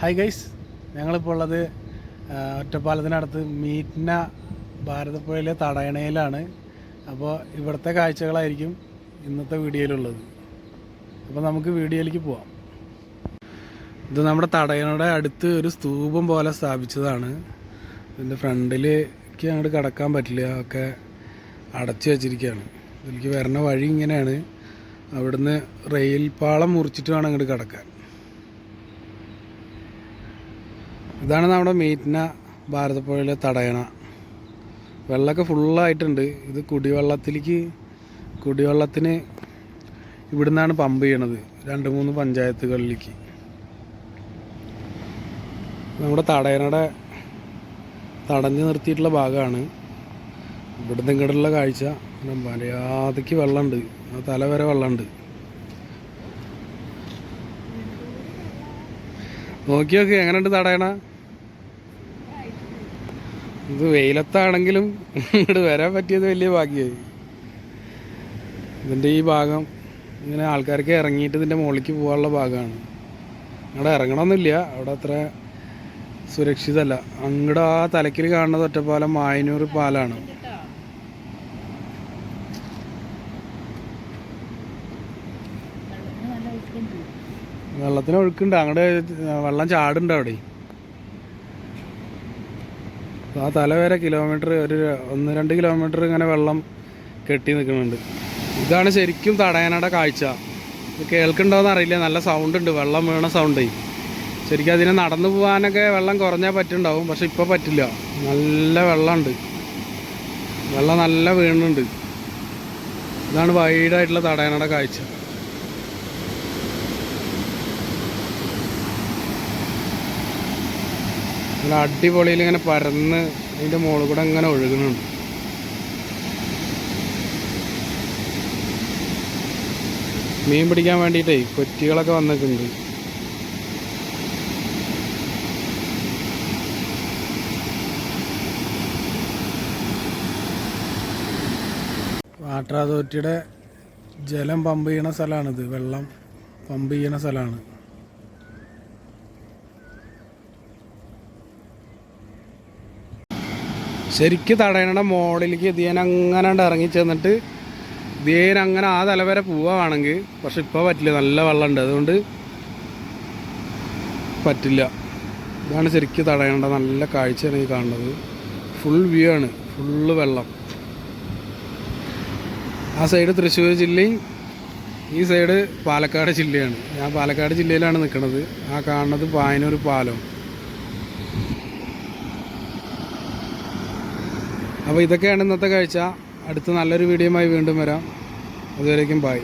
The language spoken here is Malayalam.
ഹായ് ഗൈസ് ഞങ്ങളിപ്പോൾ ഉള്ളത് ഒറ്റപ്പാലത്തിനടുത്ത് മീറ്റ്ന ഭാരതപ്പുഴയിലെ തടയണയിലാണ്. അപ്പോൾ ഇവിടുത്തെ കാഴ്ചകളായിരിക്കും ഇന്നത്തെ വീഡിയോയിലുള്ളത്. അപ്പോൾ നമുക്ക് വീഡിയോയിലേക്ക് പോവാം. ഇത് നമ്മുടെ തടയണയുടെ അടുത്ത് ഒരു സ്തൂപം പോലെ സ്ഥാപിച്ചതാണ്. ഇതിന്റെ ഫ്രണ്ടിലേക്ക് അങ്ങോട്ട് കടക്കാൻ പറ്റില്ല ഒക്കെ അടച്ചു വച്ചിരിക്കുകയാണ്. ഇതിലേക്ക് വരണ വഴി ഇങ്ങനെയാണ്. അവിടുന്ന് റെയിൽ പാളം മുറിച്ചിട്ട് വേണം അങ്ങോട്ട് കടക്കാൻ. ഇതാണ് നമ്മുടെ മീറ്റിന ഭാരതപ്പുഴയിലെ തടയണ. വെള്ളമൊക്കെ ഫുള്ളായിട്ടുണ്ട്. ഇത് കുടിവെള്ളത്തിലേക്ക് കുടിവെള്ളത്തിന് ഇവിടുന്നാണ് പമ്പ് ചെയ്യണത്. രണ്ട് മൂന്ന് പഞ്ചായത്തുകളിലേക്ക്. നമ്മുടെ തടയണയുടെ തടഞ്ഞു നിർത്തിയിട്ടുള്ള ഭാഗമാണ്. ഇവിടുന്ന് ഇങ്ങോട്ടുള്ള കാഴ്ച. മര്യാദയ്ക്ക് വെള്ളമുണ്ട്. ആ തല വരെ വെള്ളമുണ്ട്. നോക്കി നോക്കി എങ്ങനെയുണ്ട് തടയണ? ഇത് വെയിലത്താണെങ്കിലും ഇങ്ങോട്ട് വരാൻ പറ്റിയത് വലിയ ഭാഗ്യമായി ഇതിന്റെ ഈ ഭാഗം ഇങ്ങനെ ആൾക്കാർക്ക് ഇറങ്ങിയിട്ട് ഇതിന്റെ മുകളിലേക്ക് പോകാനുള്ള ഭാഗമാണ്. അവിടെ ഇറങ്ങണമെന്നില്ല അവിടെ അത്ര സുരക്ഷിതമല്ല അങ്ങോട്ട് ആ തലക്കിൽ കാണുന്നത് ഒറ്റപ്പാലം മായനൂർ പാലാണ്. വെള്ളത്തിന് ഒഴുക്കുണ്ട്. അങ്ങോട്ട് വെള്ളം ചാടുണ്ട് അവിടെ. ആ തല വരെ കിലോമീറ്റർ ഒരു ഒന്ന് രണ്ട് കിലോമീറ്റർ ഇങ്ങനെ വെള്ളം കെട്ടി നിൽക്കുന്നുണ്ട്. ഇതാണ് ശരിക്കും തടയാനയുടെ കാഴ്ച. കേൾക്കണ്ടോന്ന് അറിയില്ല. നല്ല സൗണ്ട് ഉണ്ട്. വെള്ളം വീണ സൗണ്ട് ശരിക്കും അതിനെ നടന്നു പോകാനൊക്കെ വെള്ളം കുറഞ്ഞാൽ പറ്റുണ്ടാവും പക്ഷെ ഇപ്പോൾ പറ്റില്ല. നല്ല വെള്ളമുണ്ട്. വെള്ളം നല്ല വീണുണ്ട്. ഇതാണ് വൈഡായിട്ടുള്ള തടയാനയുടെ കാഴ്ച. നല്ല അടിപൊളിയിൽ ഇങ്ങനെ പരന്ന് അതിന്റെ മുകളിൽ കൂടെ ഇങ്ങനെ ഒഴുകുന്നുണ്ട്. മീൻ പിടിക്കാൻ വേണ്ടിയിട്ടേ കൊറ്റികളൊക്കെ വന്നിട്ടുണ്ട്. വാട്ടർ അതോറിറ്റിയുടെ ജലം പമ്പ് ചെയ്യണ സ്ഥലമാണിത്. വെള്ളം പമ്പ് ചെയ്യണ സ്ഥലമാണ്. ശരിക്ക് തടയണ മോളിലേക്ക് ഇതിയൻ അങ്ങനെ ഇറങ്ങി ചെന്നിട്ട് ഇതിയൻ അങ്ങനെ ആ തല വരെ പോവാണെങ്കിൽ പക്ഷെ ഇപ്പോൾ പറ്റില്ല നല്ല വെള്ളമുണ്ട് അതുകൊണ്ട് പറ്റില്ല. ഇതാണ് ശരിക്കും തടയേണ്ട നല്ല കാഴ്ചയാണ് ഈ കാണുന്നത്. ഫുൾ വ്യൂ ആണ്. ഫുള്ള് വെള്ളം. ആ സൈഡ് തൃശ്ശൂർ ജില്ലയും ഈ സൈഡ് പാലക്കാട് ജില്ലയാണ്. ഞാൻ പാലക്കാട് ജില്ലയിലാണ് നിൽക്കുന്നത് ആ കാണുന്നത് പായനൂർ പാലം. അപ്പോൾ ഇതൊക്കെയാണ് ഇന്നത്തെ കാഴ്ച. അടുത്ത നല്ലൊരു വീഡിയോയുമായി വീണ്ടും വരാം. അതുവരേക്കും ബായ്